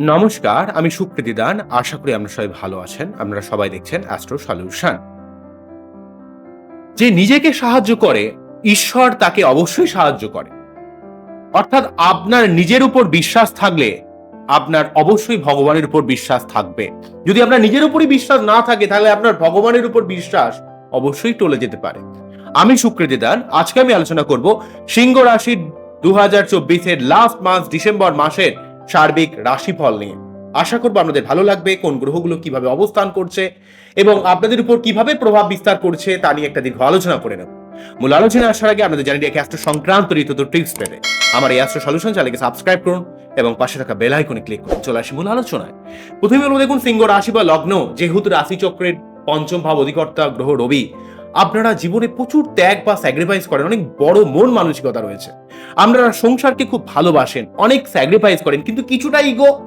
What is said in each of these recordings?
নমস্কার, আমি সুকৃতি দান। আশা করি আপনারা সবাই ভালো আছেন। আপনারা সবাই দেখছেন অ্যাস্ট্রো সলিউশন যে নিজেকে সাহায্য করে, ঈশ্বর তাকে অবশ্যই সাহায্য করে। অর্থাৎ আপনার নিজের উপর বিশ্বাস থাকলে, আপনার অবশ্যই ভগবানের উপর বিশ্বাস থাকবে। যদি আপনার নিজের উপরই বিশ্বাস না থাকে, তাহলে আপনার ভগবানের উপর বিশ্বাস অবশ্যই টলে যেতে পারে। আমি সুকৃতি দান। আজকে আমি আলোচনা করব সিংহ রাশির দু হাজার চব্বিশের লাস্ট মাস ডিসেম্বর মাসের সার্বিক রাশিফল নিয়ে। আশা করব আপনাদের ভালো লাগবে, কোন গ্রহগুলো কীভাবে অবস্থান করছে এবং আপনাদের উপর কীভাবে প্রভাব বিস্তার করছে তা নিয়ে একটা দীর্ঘ আলোচনা করে নেব। মূল আলোচনা আসার আগে আপনাদের জানিয়ে রাখি অ্যাস্ট্রো সংক্রান্ত ঋতু ট্রিক্স পেতে। আমার এই অ্যাস্ট্রো সলিউশন চ্যানেলকে সাবস্ক্রাইব করুন এবং পাশে থাকা বেল আইকনে ক্লিক করুন। চলে আসি মূল আলোচনায়। প্রথমে বলব দেখুন, সিংহ রাশি বা লগ্ন, যেহেতু রাশিচক্রের পঞ্চম ভাব অধিকর্তা গ্রহ রবি আপনারা জীবনে প্রচুর ত্যাগ বা স্যাক্রিফাইস করেন, অনেক বড় মন মানসিকতা রয়েছে। আপনারা সংসারকে খুব ভালোবাসেন, অনেক স্যাক্রিফাইস করেন, কিন্তু কিছুটা ইগো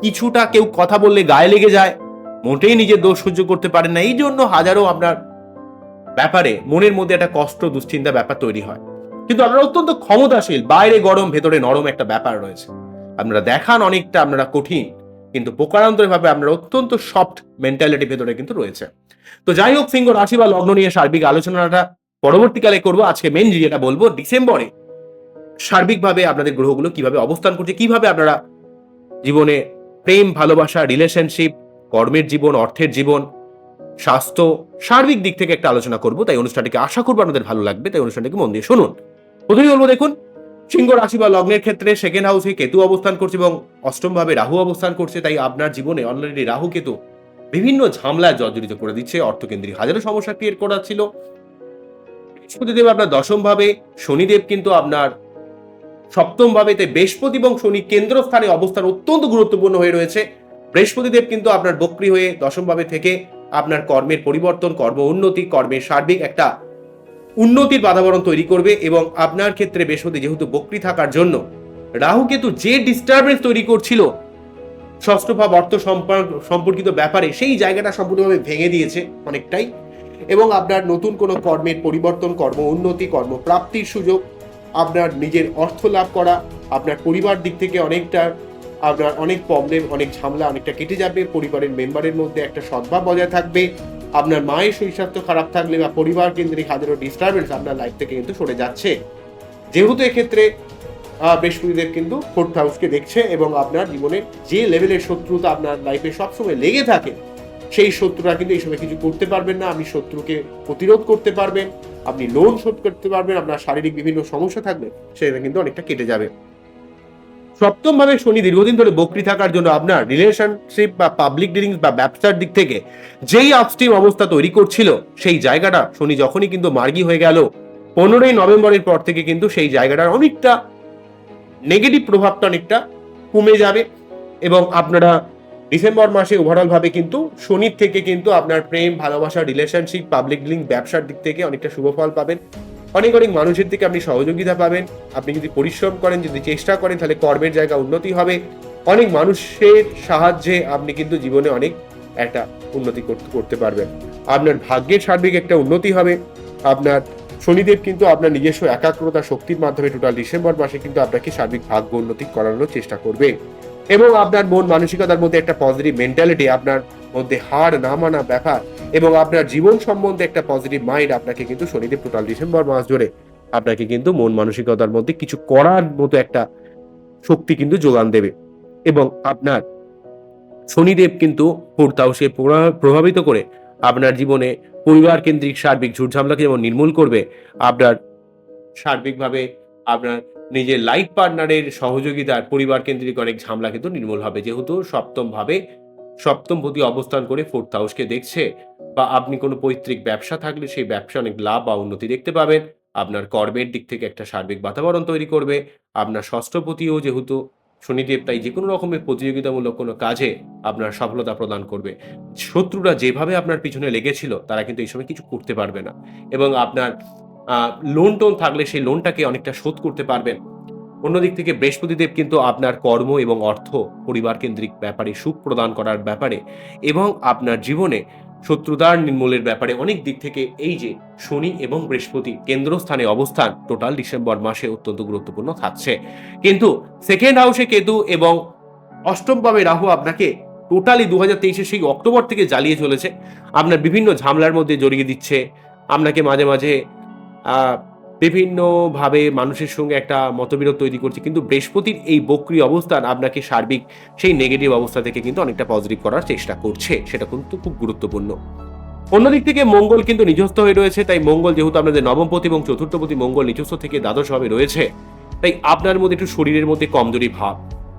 কিছুটা কেউ কথা বললে গায়ে লেগে যায়, মোটেই নিজের দোষ সহ্য করতে পারেন না। এই জন্য হাজারো আপনার ব্যাপারে মনের মধ্যে একটা কষ্ট, দুশ্চিন্তা ব্যাপার তৈরি হয়। কিন্তু আপনারা অত্যন্ত ক্ষমতাশীল, বাইরে গরম, ভেতরে নরম একটা ব্যাপার রয়েছে। আপনারা দেখান অনেকটা, আপনারা কঠিন। কিন্তু প্রকারান্তরে ভাবে আপনারা অত্যন্ত সফট মেন্টালিটি ভেতরে কিন্তু রয়েছে। তো যাই হোক, সিংহ রাশি বা লগ্ন নিয়ে সার্বিক আলোচনাটা পরবর্তীকালে করব। আজকে মেন যেটা বলব, ডিসেম্বরে সার্বিকভাবে আপনাদের গ্রহগুলো কীভাবে অবস্থান করছে, কীভাবে আপনারা জীবনে প্রেম, ভালোবাসা রিলেশনশিপ কর্মের জীবন, অর্থের জীবন, স্বাস্থ্য, সার্বিক দিক থেকে একটা আলোচনা করব। তাই অনুষ্ঠানটিকে আশা করব আপনাদের ভালো লাগবে। তাই অনুষ্ঠানটিকে মন দিয়ে শুনুন। প্রথমেই বলব, দেখুন সিংহ রাশি বা লগ্নের ক্ষেত্রে সেকেন্ড হাউসে কেতু অবস্থান করছে এবং অষ্টম ভাবে রাহু অবস্থান করছে, তাই আপনার জীবনে অলরেডি রাহু কেতু বিভিন্ন ঝামলায় জর্জরিত করে দিচ্ছে। অর্থকেন্দ্রিক হাজারো সমস্যা ক্রিয়েট করাচ্ছিল। বৃহস্পতিদেব আপনার দশম ভাবে শনিদেব কিন্তু আপনার সপ্তম ভাবে তাই বৃহস্পতি এবং শনি কেন্দ্রস্থানে অবস্থান অত্যন্ত গুরুত্বপূর্ণ হয়ে রয়েছে। বৃহস্পতিদেব কিন্তু আপনার বক্রি হয়ে দশম ভাবে থেকে আপনার কর্মের পরিবর্তন, কর্ম উন্নতি, কর্মের সার্বিক একটা উন্নতির বাতাবরণ তৈরি করবে এবং আপনার ক্ষেত্রে বৃহস্পতি যেহেতু বক্রি থাকার জন্য, রাহু কেতু যে ডিস্টারবেন্স তৈরি করছিল, ষষ্ঠ ভাব অর্থ সম্পর্ক- সম্পর্কিত ব্যাপারে সেই জায়গাটা সম্পূর্ণভাবে ভেঙে দিয়েছে অনেকটাই এবং আপনার নতুন কোনো কর্মের পরিবর্তন, কর্ম উন্নতি, কর্মপ্রাপ্তির সুযোগ, আপনার নিজের অর্থ লাভ করা, আপনার পরিবার দিক থেকে অনেকটা, আপনার অনেক প্রবলেম অনেক ঝামেলা অনেকটা কেটে যাবে, পরিবারের মেম্বারের মধ্যে একটা সদ্ভাব বজায় থাকবে আপনার মায়ের শরীর স্বাস্থ্য খারাপ থাকলে বা পরিবার কেন্দ্রিক হাজারো ডিস্টারবেন্স আপনার লাইফ থেকে কিন্তু সরে যাচ্ছে। যেহেতু এক্ষেত্রে বৃহস্পতিদেব কিন্তু ফোর্থ হাউসকে দেখছে এবং আপনার জীবনে যে লেভেলের শত্রুতা আপনার লাইফে সবসময় লেগে থাকে, সেই শত্রুরা কিন্তু এই সময় কিছু করতে পারবেন না। আপনি শত্রুকে প্রতিরোধ করতে পারবেন, আপনি লোন শোধ করতে পারবেন, আপনার শারীরিক বিভিন্ন সমস্যা থাকবে সেটা কিন্তু অনেকটা কেটে যাবে। সপ্তম ভাবে শনি দীর্ঘদিন ধরে বকরি থাকার জন্য আপনার রিলেশনশিপ বা পাবলিক ডিলিংস বা ব্যবসার দিক থেকে যেই আপস্ট্রিম অবস্থা তৈরি করছিল, সেই জায়গাটা শনি যখনই কিন্তু মার্গী হয়ে গেল, পনেরোই নভেম্বরের পর থেকে কিন্তু সেই জায়গাটার অনেকটা নেগেটিভ প্রভাবটা অনেকটা কমে যাবে এবং আপনারা ডিসেম্বর মাসে ওভারঅল ভাবে কিন্তু শনির থেকে কিন্তু আপনার প্রেম, ভালোবাসা রিলেশনশিপ পাবলিক ডিলিং ব্যবসার দিক থেকে অনেকটা শুভ ফল পাবেন। অনেক অনেক মানুষের থেকে আপনি সহযোগিতা পাবেন। আপনি যদি পরিশ্রম করেন, যদি চেষ্টা করেন, তাহলে কর্মের জায়গা উন্নতি হবে। অনেক মানুষের সাহায্যে আপনি কিন্তু জীবনে অনেক একটা উন্নতি করতে পারবেন। আপনার ভাগ্যের সার্বিক একটা উন্নতি হবে। আপনার শনিদেব কিন্তু আপনার নিজস্ব একাগ্রতা শক্তির মাধ্যমে টোটাল ডিসেম্বর মাসে কিন্তু আপনাকে সার্বিক ভাগ্য উন্নতি করানোর চেষ্টা করবে। এবং আপনার মন মানসিকতার মধ্যে একটা পজিটিভ মেন্টালিটি আপনার মধ্যে হার না মানা ব্যাপার এবং আপনার জীবন সম্বন্ধে একটা পজিটিভ মাইন্ড আপনাকে কিন্তু শনিদেব টোটাল ডিসেম্বর মাস জুড়ে আপনাকে কিন্তু মন মানসিকতার মধ্যে কিছু করার মতো একটা শক্তি কিন্তু যোগান দেবে। এবং আপনার শনিদেব কিন্তু প্রভা- প্রভাবিত করে আপনার জীবনে পরিবার কেন্দ্রিক সার্বিক ঝুটঝামলাকে যেমন নির্মূল করবে, আপনার সার্বিকভাবে আপনার নিজের লাইফ পার্টনারের সহযোগিতার পরিবার কেন্দ্রিক অনেক ঝামেলা কিন্তু নির্মূল হবে। যেহেতু সপ্তম সপ্তম প্রতি অবস্থান করে ফোর্থ হাউসকে দেখছে। বা আপনি কোনো পৈতৃক ব্যবসা থাকলে সেই ব্যবসা অনেক লাভ বা উন্নতি দেখতে পাবেন। আপনার কর্মের দিক থেকে একটা সার্বিক বাতাবরণ তৈরি করবে। আপনার ষষ্ঠপতিও যেহেতু শনিদেব তাই যে কোনো রকমের প্রতিযোগিতামূলক কোনো কাজে আপনার সফলতা প্রদান করবে। শত্রুরা যেভাবে আপনার পিছনে লেগেছিল, তারা কিন্তু এই সময় কিছু করতে পারবে না। এবং আপনার লোন টোন থাকলে সেই লোনটাকে অনেকটা শোধ করতে পারবেন। অন্যদিক থেকে বৃহস্পতিদেব কিন্তু আপনার কর্ম এবং অর্থ পরিবার কেন্দ্রিক ব্যাপারে সুখ প্রদান করার ব্যাপারে এবং আপনার জীবনে শত্রুতার নির্মূলের ব্যাপারে অনেক দিক থেকে এই যে শনি এবং বৃহস্পতি কেন্দ্রস্থানে অবস্থান, টোটাল ডিসেম্বর মাসে অত্যন্ত গুরুত্বপূর্ণ থাকছে। কিন্তু সেকেন্ড হাউসে কেতু এবং অষ্টমভাবে রাহু আপনাকে টোটালি দু হাজার তেইশে সেই অক্টোবর থেকে জ্বালিয়ে চলেছে। আপনার বিভিন্ন ঝামেলার মধ্যে জড়িয়ে দিচ্ছে। আপনাকে মাঝে মাঝে বিভিন্নভাবে মানুষের সঙ্গে একটা মতবিরোধ তৈরি করছে। কিন্তু বৃহস্পতির এই বক্রি অবস্থান আপনাকে সার্বিক সেই নেগেটিভ অবস্থা থেকে কিন্তু অনেকটা পজিটিভ করার চেষ্টা করছে। সেটা কিন্তু খুব গুরুত্বপূর্ণ। অন্যদিক থেকে মঙ্গল কিন্তু নিজস্ব হয়ে রয়েছে। তাই মঙ্গল যেহেতু আপনাদের নবমপতি এবং চতুর্থপতি মঙ্গল নিজস্ব থেকে দ্বাদশভাবে রয়েছে। তাই আপনার মধ্যে একটু শরীরের মধ্যে কমজোরি ভাব।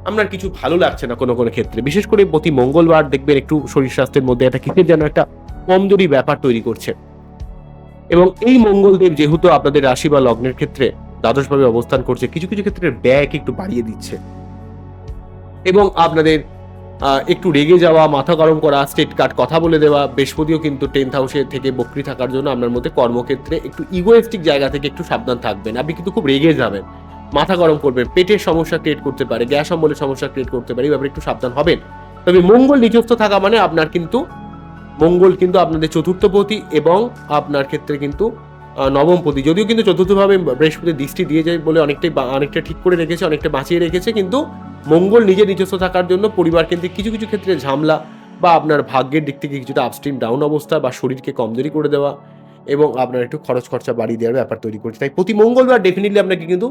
আপনার কিছু ভালো লাগছে না কোনো কোনো ক্ষেত্রে। বিশেষ করে প্রতি মঙ্গলবার দেখবেন একটু শরীর স্বাস্থ্যের মধ্যে একটা কিসের যেন একটা কমজোরি ব্যাপার তৈরি করছে। এবং এই মঙ্গলদেব যেহেতু আপনাদের রাশি বা লগ্নের ক্ষেত্রে দ্বাদশভাবে অবস্থান করছে, কিছু কিছু ক্ষেত্রে ব্যয়কে একটু বাড়িয়ে দিচ্ছে। এবং আপনাদের একটু রেগে যাওয়া, মাথা গরম করা, স্টেট কাট কথা বলে দেওয়া, বৃহস্পতিও কিন্তু টেন্থ হাউসে থেকে বকরি থাকার জন্য আপনার মধ্যে কর্মক্ষেত্রে একটু ইগোয়েস্টিক জায়গা থেকে একটু সাবধান থাকবেন। আপনি কিন্তু খুব রেগে যাবেন, মাথা গরম করবেন, পেটের সমস্যা ক্রিয়েট করতে পারে, গ্যাস অম্বলের সমস্যা ক্রিয়েট করতে পারে, এই ব্যাপারে একটু সাবধান হবেন। তবে মঙ্গল নিজস্ব থাকা মানে আপনার কিন্তু মঙ্গল কিন্তু আপনাদের চতুর্থপতি এবং আপনার ক্ষেত্রে কিন্তু নবমপতি যদিও কিন্তু চতুর্থভাবে বৃহস্পতি দৃষ্টি দিয়ে যায় বলে অনেকটাই অনেকটা ঠিক করে রেখেছে, অনেকটা বাঁচিয়ে রেখেছে, কিন্তু মঙ্গল নিজের নিজস্ব থাকার জন্য পরিবার কিন্তু কিছু কিছু ক্ষেত্রে ঝামলা বা আপনার ভাগ্যের দিক থেকে কিছুটা আপস্ট্রিম ডাউন অবস্থা বা শরীরকে কমজোরি করে দেওয়া এবং আপনার একটু খরচ খরচা বাড়িয়ে দেওয়ার ব্যাপার তৈরি করছে। তাই প্রতি মঙ্গলবার ডেফিনেটলি আপনাকে কিন্তু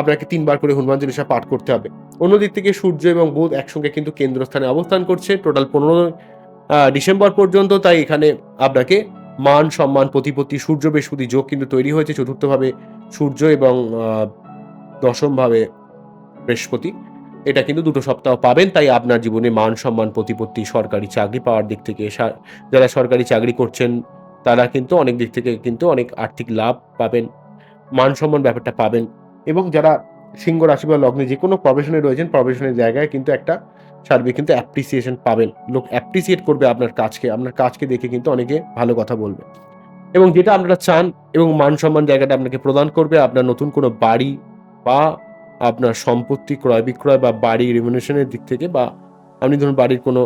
আপনাকে তিনবার করে হনুমান চল্লিশা পাঠ করতে হবে। অন্যদিক থেকে সূর্য এবং বুধ একসঙ্গে কিন্তু কেন্দ্রস্থানে অবস্থান করছে। টোটাল পনেরো ডিসেম্বর পর্যন্ত তাই এখানে আপনাকে মান, সম্মান, প্রতিপত্তি সূর্য বৃহস্পতি যোগ কিন্তু তৈরি হয়েছে চতুর্থভাবে সূর্য এবং দশমভাবে বৃহস্পতি। এটা কিন্তু দুটো সপ্তাহ পাবেন, তাই আপনার জীবনে মান, সম্মান, প্রতিপত্তি, সরকারি চাকরি পাওয়ার দিক থেকে যারা সরকারি চাকরি করছেন, তারা কিন্তু অনেক দিক থেকে কিন্তু অনেক আর্থিক লাভ পাবেন, মান, সম্মান ব্যাপারটা পাবেন। এবং যারা সিংহ রাশি বা লগ্নে যে কোনো প্রফেশনে রয়েছেন, প্রফেশনের জায়গায় কিন্তু একটা সার্বিক কিন্তু অ্যাপ্রিসিয়েশন পাবেন। লোক অ্যাপ্রিসিয়েট করবে আপনার কাজকে। আপনার কাজকে দেখে কিন্তু অনেকে ভালো কথা বলবে। এবং যেটা আপনারা চান এবং মান সম্মান জায়গাটা আপনাকে প্রদান করবে, আপনার নতুন কোনো বাড়ি বা আপনার সম্পত্তি ক্রয় বিক্রয় বা বাড়ি রিমিনেশনের দিক থেকে বা আপনি ধরুন বাড়ির কোনো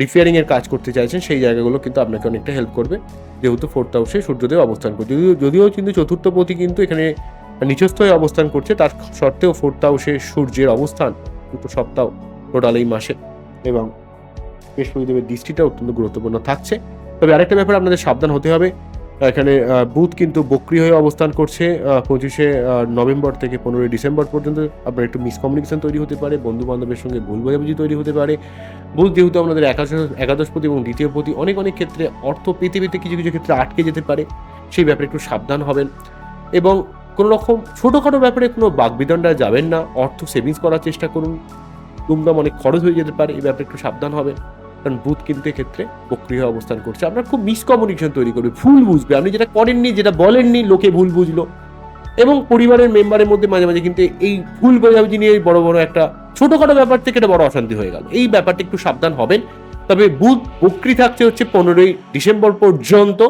রিপেয়ারিংয়ের কাজ করতে চাইছেন, সেই জায়গাগুলো কিন্তু আপনাকে অনেকটা হেল্প করবে। যেহেতু ফোর্থ হাউসে সূর্যদেব অবস্থান করছে যদিও যদিও কিন্তু চতুর্থপতি কিন্তু এখানে নিচস্থ হয়ে অবস্থান করছে, তার সত্ত্বেও ফোর্থ হাউসে সূর্যের অবস্থান দুটো সপ্তাহ টোটাল এই মাসে। এবং বৃহস্পতিদেবের দৃষ্টিটা অত্যন্ত গুরুত্বপূর্ণ থাকছে। তবে আরেকটা ব্যাপার আপনাদের সাবধান হতে হবে। এখানে বুধ কিন্তু বক্রি হয়ে অবস্থান করছে। পঁচিশে নভেম্বর থেকে পনেরোই ডিসেম্বর পর্যন্ত আপনার একটু মিসকমিউনিকেশন তৈরি হতে পারে। বন্ধু বান্ধবের সঙ্গে ভুল বোঝাবুঝি তৈরি হতে পারে। বুধ যেহেতু আপনাদের একাদশ, একাদশপতি এবং দ্বিতীয়পতি অনেক অনেক ক্ষেত্রে অর্থ পেতে পেতে কিছু কিছু ক্ষেত্রে আটকে যেতে পারে। সেই ব্যাপারে একটু সাবধান হবেন। এবং কোনো রকম ছোটোখাটো ব্যাপারে কোনো বাগবিদণ্ডা যাবেন না। অর্থ সেভিংস করার চেষ্টা করুন। দুমদাম অনেক খরচ হয়ে যেতে পারে, এই ব্যাপারে একটু সাবধান হবেন। কারণ বুথ কিন্তু এক্ষেত্রে বক্রিয় অবস্থান করছে। আপনার খুব মিসকমিউনিকেশন তৈরি করবে, ভুল বুঝবে। আপনি যেটা করেননি, যেটা বলেননি, লোকে ভুল বুঝলো। এবং পরিবারের মেম্বারের মধ্যে মাঝে মাঝে কিন্তু এই ভুল বোঝাবুঝি নিয়ে বড় বড় একটা ছোটখাটো ব্যাপার থেকে একটা বড় অশান্তি হয়ে গেল। এই ব্যাপারটা একটু সাবধান হবেন। তবে বুধ বক্রি থাকছে হচ্ছে পনেরোই ডিসেম্বর পর্যন্ত।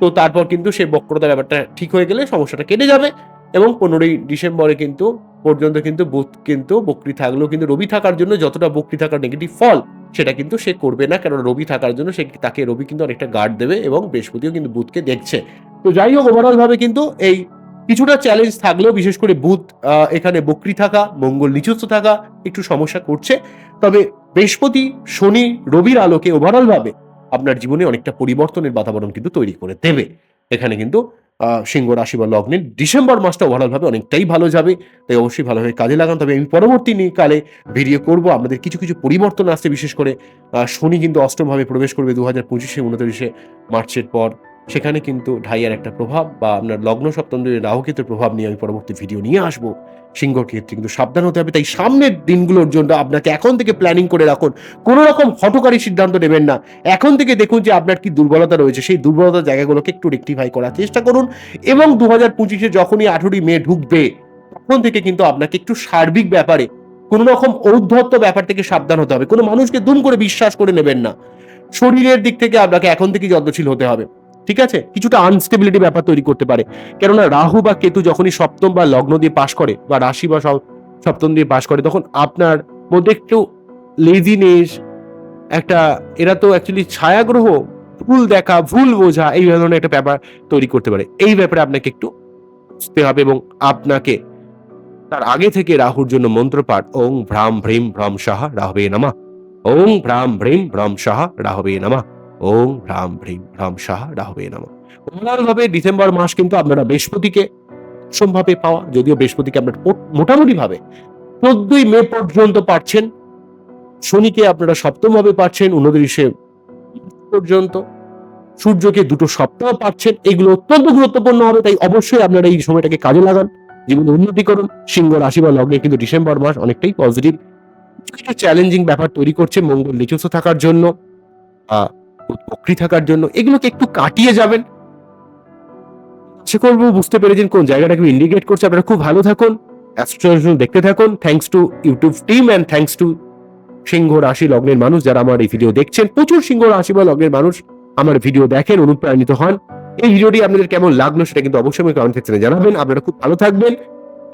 তো তারপর কিন্তু সেই বক্রতা ব্যাপারটা ঠিক হয়ে গেলে সমস্যাটা কেটে যাবে। এবং পনেরোই ডিসেম্বরে কিন্তু পর্যন্ত কিন্তু বুধ কিন্তু বক্রি থাকলেও কিন্তু রবি থাকার জন্য যতটা বক্রি থাকার নেগেটিভ ফল, সেটা কিন্তু সে করবে না। কারণ রবি থাকার জন্য সে তাকে রবি কিন্তু অনেকটা গার্ড দেবে এবং বৃহস্পতিও কিন্তু বুধকে দেখছে। তো যাই হোক ওভারঅল ভাবে কিন্তু এই কিছুটা চ্যালেঞ্জ থাকলেও, বিশেষ করে বুধ এখানে বক্রি থাকা, মঙ্গল নিচস্থ থাকা একটু সমস্যা করছে। তবে বৃহস্পতি, শনি, রবির আলোকে ওভারঅল ভাবে আপনার জীবনে অনেকটা পরিবর্তনের বাতাবরণ কিন্তু তৈরি করে দেবে। এখানে কিন্তু সিংহ রাশি বা লগ্নে ডিসেম্বর মাসটা ওভারঅলভাবে অনেকটাই ভালো যাবে, তাই অবশ্যই ভালোভাবে কাজে লাগান। তবে আমি পরবর্তী কালে ভিডিও করব। আমাদের কিছু কিছু পরিবর্তন আসছে, বিশেষ করে শনি কিন্তু অষ্টমভাবে প্রবেশ করবে দু হাজার পঁচিশে, উনত্রিশে, মার্চের পর। সেখানে কিন্তু ঢাইয়ার একটা প্রভাব বা আপনার লগ্ন সপ্তমদের রাহুকেতুর প্রভাব নিয়ে আমি পরবর্তী ভিডিও নিয়ে আসব। সিংহ ক্ষেত্রে কিন্তু সাবধান হতে হবে, তাই সামনের দিনগুলোর জন্য আপনাকে এখন থেকে প্ল্যানিং করে রাখুন। কোনো রকম হটকারী সিদ্ধান্ত নেবেন না। এখন থেকে দেখুন যে আপনার কি দুর্বলতা রয়েছে, সেই দুর্বলতার জায়গাগুলোকে একটু রেক্টিফাই করার চেষ্টা করুন এবং দু হাজার পঁচিশে যখনই আঠেরোই মে ঢুকবে, তখন থেকে কিন্তু আপনাকে একটু সার্বিক ব্যাপারে, কোনো রকম ঔদ্ধত্য ব্যাপার থেকে সাবধান হতে হবে। কোনো মানুষকে দুম করে বিশ্বাস করে নেবেন না। শরীরের দিক থেকে আপনাকে এখন থেকে যত্নশীল হতে হবে। ঠিক আছে? কিছুটা আনস্টেবিলিটি ব্যাপার তৈরি করতে পারে। কেননা রাহু বা কেতু যখনই সপ্তম বা লগ্ন দিয়ে পাশ করে বা রাশি বা সপ্তম দিয়ে পাশ করে, তখন আপনার মধ্যে একটু লেজিনেস একটা এরা তো অ্যাকচুয়ালি ছায়াগ্রহ, ভুল দেখা, ভুল বোঝা, এই ধরনের একটা ব্যাপার তৈরি করতে পারে। এই ব্যাপারে আপনাকে একটু বুঝতে হবে এবং আপনাকে তার আগে থেকে রাহুর জন্য মন্ত্রপাঠ ওং ভ্রাম ভ্রিম ভ্রম সাহা রাহবে নামা। ওং ভ্রাম ভ্রিম ভ্রম সাহা রাহবে নামা। ওং রাম ভ্রিম রাম সাহা রাহবে নামা। ভাবে ডিসেম্বর মাস কিন্তু আপনারা বৃহস্পতিকে সম্ভাবে পাওয়া, যদিও বৃহস্পতিকে আপনারা মোটামুটি ভাবে চোদ্দই মে পর্যন্ত পাচ্ছেন শনিকে আপনারা সপ্তম ভাবে পাচ্ছেন উনত্রিশে পর্যন্ত। সূর্যকে দুটো সপ্তাহ পাচ্ছেন এগুলো অত্যন্ত গুরুত্বপূর্ণ হবে তাই অবশ্যই আপনারা এই সময়টাকে কাজে লাগান, জীবনে উন্নতি করুন। সিংহ রাশি বা লগ্নে কিন্তু ডিসেম্বর মাস অনেকটাই পজিটিভ চ্যালেঞ্জিং ব্যাপার তৈরি করছে মঙ্গল নিচস্থ থাকার জন্য। আহ, থাকার জন্য এগুলোকে একটু কাটিয়ে যাবেন। আশা করব বুঝতে পেরেছেন কোন জায়গাটাকে ইন্ডিকেট করছে। আপনারা খুব ভালো থাকুন দেখতে থাকুন। Thanks to YouTube team and thanks to সিংহ রাশি লগ্নের মানুষ যারা আমার এই ভিডিও দেখছেন। প্রচুর সিংহ রাশি বা লগ্নের মানুষ আমার ভিডিও দেখেন অনুপ্রাণিত হন। এই ভিডিওটি আপনাদের কেমন লাগল সেটা কিন্তু অবশ্যই কমেন্ট সেকশনে জানাবেন। আপনারা খুব ভালো থাকবেন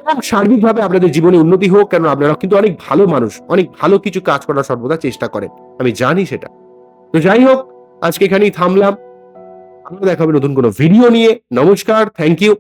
এবং সার্বিকভাবে আপনাদের জীবনে উন্নতি হোক কারণ আপনারা কিন্তু অনেক ভালো মানুষ অনেক ভালো কিছু কাজ করার সর্বদা চেষ্টা করেন। আমি জানি সেটা। তো যাই হোক আজকে এখানেই থামলাম। আমরা দেখাবে নতুন কোনো ভিডিও নিয়ে। নমস্কার থ্যাংক ইউ